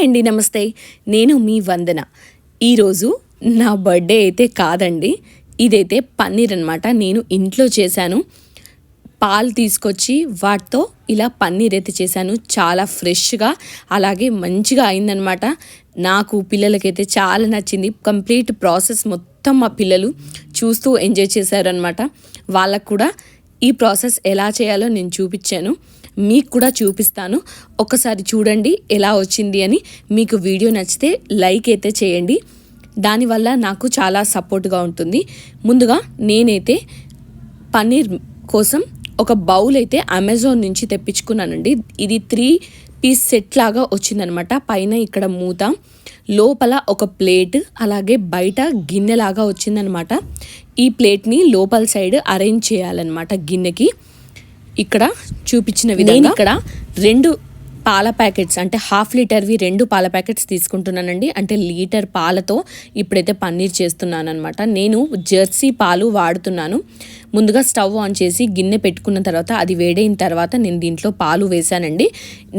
Hi అండి నమస్తే. నేను మీ వందన. ఈరోజు నా బర్త్డే అయితే కాదండి. ఇదైతే పన్నీర్ అనమాట నేను ఇంట్లో చేశాను. పాలు తీసుకొచ్చి వాటితో ఇలా పన్నీర్ అయితే చేశాను. చాలా ఫ్రెష్గా అలాగే మంచిగా అయిందనమాట నాకు పిల్లలకైతే చాలా నచ్చింది. కంప్లీట్ ప్రాసెస్ మొత్తం మా పిల్లలు చూస్తూ ఎంజాయ్ చేశారనమాట వాళ్ళకు కూడా ఈ ప్రాసెస్ ఎలా చేయాలో నేను చూపించాను. మీకు కూడా చూపిస్తాను. ఒకసారి చూడండి ఎలా వచ్చింది అని. మీకు వీడియో నచ్చితే లైక్ అయితే చేయండి. దానివల్ల నాకు చాలా సపోర్ట్గా ఉంటుంది. ముందుగా నేనైతే పన్నీర్ కోసం ఒక బౌల్ అయితే అమెజాన్ నుంచి తెప్పించుకున్నానండి. ఇది త్రీ పీస్ సెట్ లాగా వచ్చిందనమాట. పైన ఇక్కడ మూత లోపల ఒక ప్లేట్ అలాగే బయట గిన్నెలాగా వచ్చిందనమాట. ఈ ప్లేట్ని లోపల సైడ్ అరేంజ్ చేయాలన్నమాట గిన్నెకి. ఇక్కడ చూపించిన విధంగా ఇక్కడ రెండు పాల ప్యాకెట్స్ అంటే హాఫ్ లీటర్వి రెండు పాల ప్యాకెట్స్ తీసుకుంటున్నానండి. అంటే లీటర్ పాలతో ఇప్పుడైతే పన్నీర్ చేస్తున్నాను అనమాట నేను జెర్సీ పాలు వాడుతున్నాను. ముందుగా స్టవ్ ఆన్ చేసి గిన్నె పెట్టుకున్న తర్వాత అది వేడైన తర్వాత నేను దీంట్లో పాలు వేశానండి.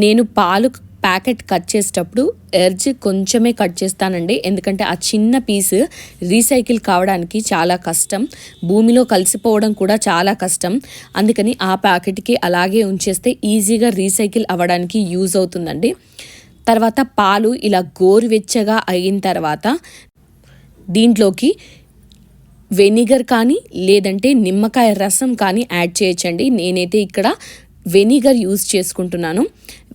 నేను పాలు ప్యాకెట్ కట్ చేసేటప్పుడు ఎర్జ్ కొంచెమే కట్ చేస్తానండి. ఎందుకంటే ఆ చిన్న పీస్ రీసైకిల్ కావడానికి చాలా కష్టం. భూమిలో కలిసిపోవడం కూడా చాలా కష్టం. అందుకని ఆ ప్యాకెట్కి అలాగే ఉంచేస్తే ఈజీగా రీసైకిల్ అవ్వడానికి యూజ్ అవుతుందండి. తర్వాత పాలు ఇలా గోరువెచ్చగా అయిన తర్వాత దీంట్లోకి వెనిగర్ కానీ లేదంటే నిమ్మకాయ రసం కానీ యాడ్ చేయొచ్చండి. నేనైతే ఇక్కడ వెనిగర్ యూజ్ చేసుకుంటున్నాను.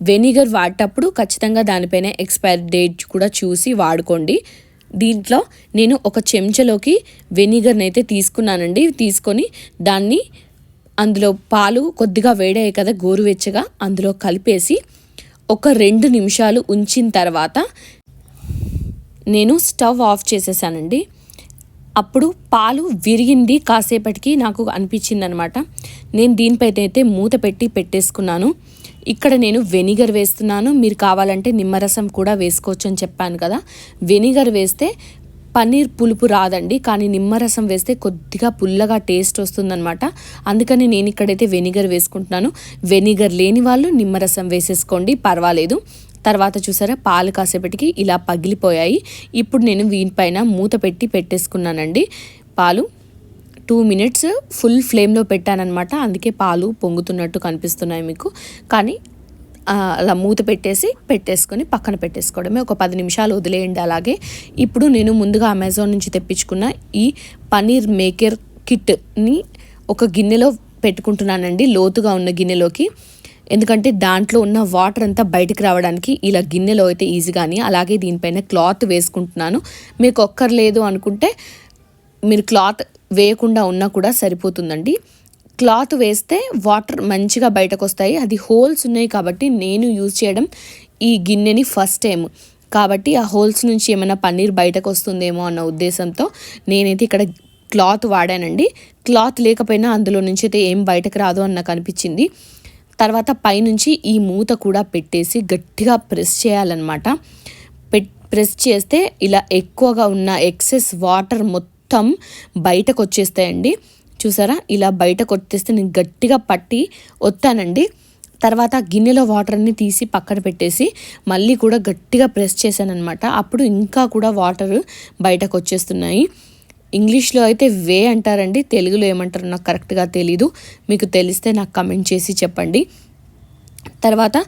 వెనిగర్ వాడేటప్పుడు ఖచ్చితంగా దానిపైన ఎక్స్పైరీ డేట్ కూడా చూసి వాడుకోండి. దీంట్లో నేను ఒక చెంచాలోకి వెనిగర్ని అయితే తీసుకున్నానండి. తీసుకొని దాన్ని అందులో పాలు కొద్దిగా వేడాయి కదా గోరువెచ్చగా అందులో కలిపేసి ఒక రెండు నిమిషాలు ఉంచిన తర్వాత నేను స్టవ్ ఆఫ్ చేసేసానండి. అప్పుడు పాలు విరిగింది కాసేపటికి నాకు అనిపించింది అనమాట నేను దీనిపై అయితే మూత పెట్టి పెట్టేసుకున్నాను. ఇక్కడ నేను వెనిగర్ వేస్తున్నాను. మీరు కావాలంటే నిమ్మరసం కూడా వేసుకోవచ్చు అని చెప్పాను కదా. వెనిగర్ వేస్తే పన్నీర్ పులుపు రాదండి. కానీ నిమ్మరసం వేస్తే కొద్దిగా పుల్లగా టేస్ట్ వస్తుందన్నమాట అందుకని నేను ఇక్కడైతే వెనిగర్ వేసుకుంటున్నాను. వెనిగర్ లేని వాళ్ళు నిమ్మరసం వేసేసుకోండి. పర్వాలేదు. తర్వాత చూసారా పాలు కాసేపటికి ఇలా పగిలిపోయాయి. ఇప్పుడు నేను వీనిపైన మూత పెట్టి పెట్టేసుకున్నానండి. పాలు టూ మినిట్స్ ఫుల్ ఫ్లేమ్లో పెట్టానమాట అందుకే పాలు పొంగుతున్నట్టు కనిపిస్తున్నాయి మీకు. కానీ అలా మూత పెట్టేసి పెట్టేసుకొని పక్కన పెట్టేసుకోవడమే. ఒక పది నిమిషాలు వదిలేయండి అలాగే. ఇప్పుడు నేను ముందుగా అమెజాన్ నుంచి తెప్పించుకున్న ఈ పనీర్ మేకర్ కిట్ని ఒక గిన్నెలో పెట్టుకుంటున్నానండి. లోతుగా ఉన్న గిన్నెలోకి. ఎందుకంటే దాంట్లో ఉన్న వాటర్ అంతా బయటకు రావడానికి ఇలా గిన్నెలో అయితే ఈజీగాని అలాగే దీనిపైన క్లాత్ వేసుకుంటున్నాను. మీకు ఒక్కర్లేదు అనుకుంటే మీరు క్లాత్ వేయకుండా ఉన్నా కూడా సరిపోతుందండి. క్లాత్ వేస్తే వాటర్ మంచిగా బయటకు వస్తాయి అది హోల్స్ ఉన్నాయి కాబట్టి నేను యూజ్ చేయడం ఈ గిన్నెని ఫస్ట్ టైం కాబట్టి ఆ హోల్స్ నుంచి ఏమైనా పన్నీర్ బయటకు వస్తుందేమో అన్న ఉద్దేశంతో నేనైతే ఇక్కడ క్లాత్ వాడానండి. క్లాత్ లేకపోయినా అందులో నుంచి అయితే ఏం బయటకు రాదు అని నాకు అనిపించింది తర్వాత పైనుంచి ఈ మూత కూడా పెట్టేసి గట్టిగా ప్రెస్ చేయాలన్నమాట. ప్రెస్ చేస్తే ఇలా ఎక్కువగా ఉన్న ఎక్సెస్ వాటర్ మొత్తం బయటకు వచ్చేస్తాయండి చూసారా? ఇలా బయటకు వచ్చేస్తే నేను గట్టిగా పట్టి వస్తానండి తర్వాత గిన్నెలో వాటర్ని తీసి పక్కన పెట్టేసి మళ్ళీ కూడా గట్టిగా ప్రెస్ చేశాను అనమాట అప్పుడు ఇంకా కూడా వాటర్ బయటకు వచ్చేస్తున్నాయి ఇంగ్లీష్లో అయితే వే అంటారండి తెలుగులో ఏమంటారు నాకు కరెక్ట్గా తెలీదు. మీకు తెలిస్తే నాకు కమెంట్ చేసి చెప్పండి. తర్వాత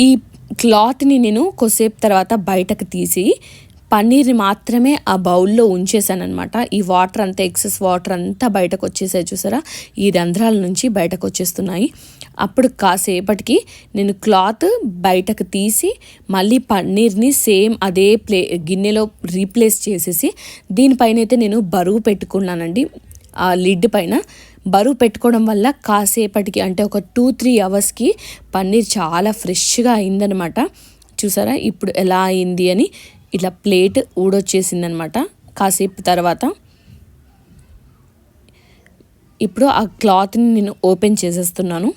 ఈ క్లాత్ని నేను కొద్దిసేపు తర్వాత బయటకు తీసి పన్నీర్ని మాత్రమే ఆ బౌల్లో ఉంచేసాను అనమాట ఈ వాటర్ అంతా ఎక్సెస్ వాటర్ అంతా బయటకు వచ్చేసాయి చూసారా? ఈ రంధ్రాల నుంచి బయటకు వచ్చేస్తున్నాయి. అప్పుడు కాసేపటికి నేను క్లాత్ బయటకు తీసి మళ్ళీ పన్నీర్ని సేమ్ అదే ప్లే గిన్నెలో రీప్లేస్ చేసేసి దీనిపైన అయితే నేను బరువు పెట్టుకున్నానండి. ఆ లిడ్ పైన బరువు పెట్టుకోవడం వల్ల కాసేపటికి అంటే ఒక టూ త్రీ అవర్స్కి పన్నీర్ చాలా ఫ్రెష్గా అయిందనమాట చూసారా? ఇప్పుడు ఎలా అయింది అని ఇట్లా ప్లేట్ ఊడొచ్చేసిందనమాట. కాసేపు తర్వాత. ఇప్పుడు ఆ క్లాత్ని నేను ఓపెన్ చేసేస్తున్నాను.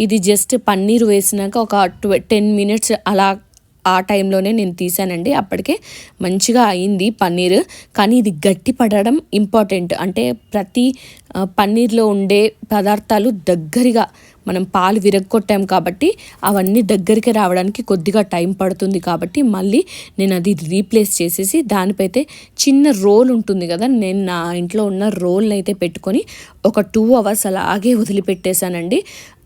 ఇది జస్ట్ పన్నీర్ వేసినాక ఒక ట్వ టెన్ మినిట్స్ అలా ఆ టైంలోనే నేను తీసానండి. అప్పటికే మంచిగా అయింది పన్నీర్. కానీ ఇది గట్టి పడడం ఇంపార్టెంట్. అంటే ప్రతి పన్నీర్లో ఉండే పదార్థాలు దగ్గరగా మనం పాలు విరగొట్టాం కాబట్టి అవన్నీ దగ్గరికి రావడానికి కొద్దిగా టైం పడుతుంది కాబట్టి మళ్ళీ నేను అది రీప్లేస్ చేసేసి దానిపైతే చిన్న రోల్ ఉంటుంది కదా నేను నా ఇంట్లో ఉన్న రోల్ని అయితే పెట్టుకొని ఒక టూ అవర్స్ అలాగే వదిలిపెట్టేశానండి.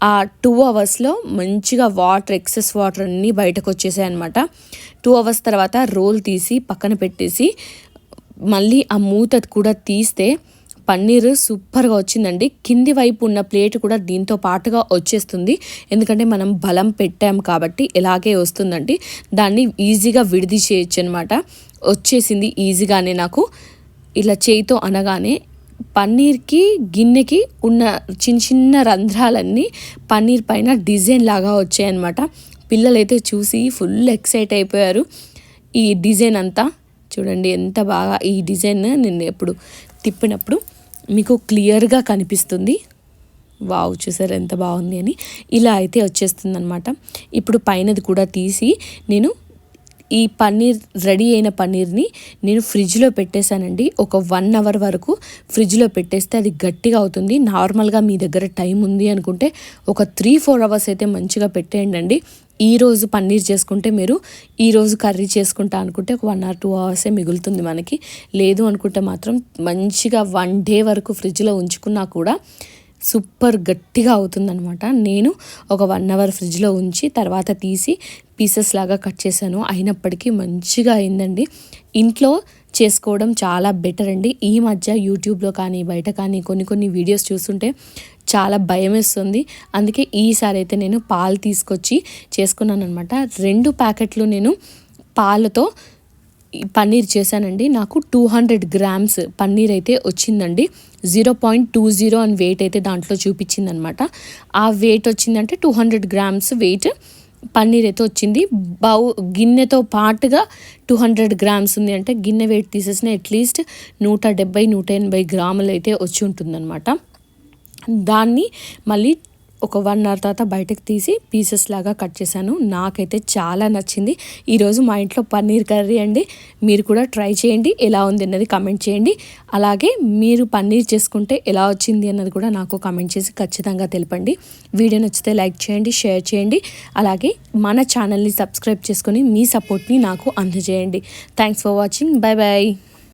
ఆ టూ అవర్స్లో మంచిగా వాటర్ ఎక్సెస్ వాటర్ అన్నీ బయటకు వచ్చేసాయి అనమాట టూ అవర్స్ తర్వాత రోల్ తీసి పక్కన పెట్టేసి మళ్ళీ ఆ మూత కూడా తీస్తే పన్నీర్ సూపర్గా వచ్చిందండి. కింది వైపు ఉన్న ప్లేట్ కూడా దీంతో పాటుగా వచ్చేస్తుంది. ఎందుకంటే మనం బలం పెట్టాం కాబట్టి ఇలాగే వస్తుందండి. దాన్ని ఈజీగా విడిది చేయొచ్చు అనమాట వచ్చేసింది ఈజీగానే నాకు. ఇలా చేయితో అనగానే పన్నీర్కి గిన్నెకి ఉన్న చిన్న చిన్న రంధ్రాలన్నీ పన్నీర్ పైన డిజైన్ లాగా వచ్చాయన్నమాట. పిల్లలైతే చూసి ఫుల్ ఎక్సైట్ అయిపోయారు. ఈ డిజైన్ అంతా చూడండి ఎంత బాగా ఈ డిజైన్ నేను ఎప్పుడు తిప్పినప్పుడు. మీకు క్లియర్గా కనిపిస్తుంది. వావ్ చూసారు ఎంత బాగుంది అని. ఇలా అయితే వచ్చేస్తుంది అనమాట ఇప్పుడు పైనది కూడా తీసి నేను ఈ పన్నీర్ రెడీ అయిన పన్నీర్ని నేను ఫ్రిడ్జ్లో పెట్టేశానండి. ఒక వన్ అవర్ వరకు ఫ్రిడ్జ్లో పెట్టేస్తే అది గట్టిగా అవుతుంది. నార్మల్గా మీ దగ్గర టైం ఉంది అనుకుంటే ఒక త్రీ ఫోర్ అవర్స్ అయితే మంచిగా పెట్టేయండి ఈరోజు పన్నీర్ చేసుకుంటే మీరు ఈరోజు కర్రీ చేసుకుంటా అనుకుంటే ఒక వన్ ఆర్ టూ అవర్సే మిగులుతుంది మనకి. లేదు అనుకుంటే మాత్రం మంచిగా వన్ డే వరకు ఫ్రిడ్జ్లో ఉంచుకున్నా కూడా సూపర్ గట్టిగా అవుతుందనమాట నేను ఒక వన్ అవర్ ఫ్రిడ్జ్లో ఉంచి తర్వాత తీసి పీసెస్ లాగా కట్ చేశాను. అయినప్పటికీ మంచిగా అయిందండి. ఇంట్లో చేసుకోవడం చాలా బెటర్ అండి. ఈ మధ్య యూట్యూబ్లో కానీ బయట కానీ కొన్ని కొన్ని వీడియోస్ చూస్తుంటే చాలా భయం వేస్తుంది. అందుకే ఈసారి అయితే నేను పాలు తీసుకొచ్చి చేసుకున్నాను అనమాట రెండు ప్యాకెట్లు నేను పాలతో పన్నీర్ చేశానండి. నాకు టూ హండ్రెడ్ గ్రామ్స్ పన్నీర్ అయితే వచ్చిందండి. జీరో పాయింట్ టూ జీరో అని వెయిట్ అయితే దాంట్లో చూపించిందనమాట. ఆ వెయిట్ వచ్చిందంటే two hundred grams weight paneer అయితే వచ్చింది. బౌ గిన్నెతో పాటుగా టూ హండ్రెడ్ గ్రామ్స్ ఉంది అంటే గిన్నె వెయిట్ తీసేసిన అట్లీస్ట్ నూట డెబ్బై నూట ఎనభై గ్రాములు అయితే వచ్చి ఉంటుందన్నమాట దాన్ని మళ్ళీ ఒక వన్ అవర్ తర్వాత బయటకు తీసి పీసెస్ లాగా కట్ చేశాను. నాకైతే చాలా నచ్చింది. ఈరోజు మా ఇంట్లో పన్నీర్ కర్రీ అండి. మీరు కూడా ట్రై చేయండి. ఎలా ఉంది అన్నది కమెంట్ చేయండి. అలాగే మీరు పన్నీర్ చేసుకుంటే ఎలా వచ్చింది అన్నది కూడా నాకు కమెంట్ చేసి ఖచ్చితంగా తెలపండి. వీడియో నచ్చితే లైక్ చేయండి షేర్ చేయండి. అలాగే మన ఛానల్ని సబ్స్క్రైబ్ చేసుకొని మీ సపోర్ట్ని నాకు అందజేయండి. Thanks for watching bye bye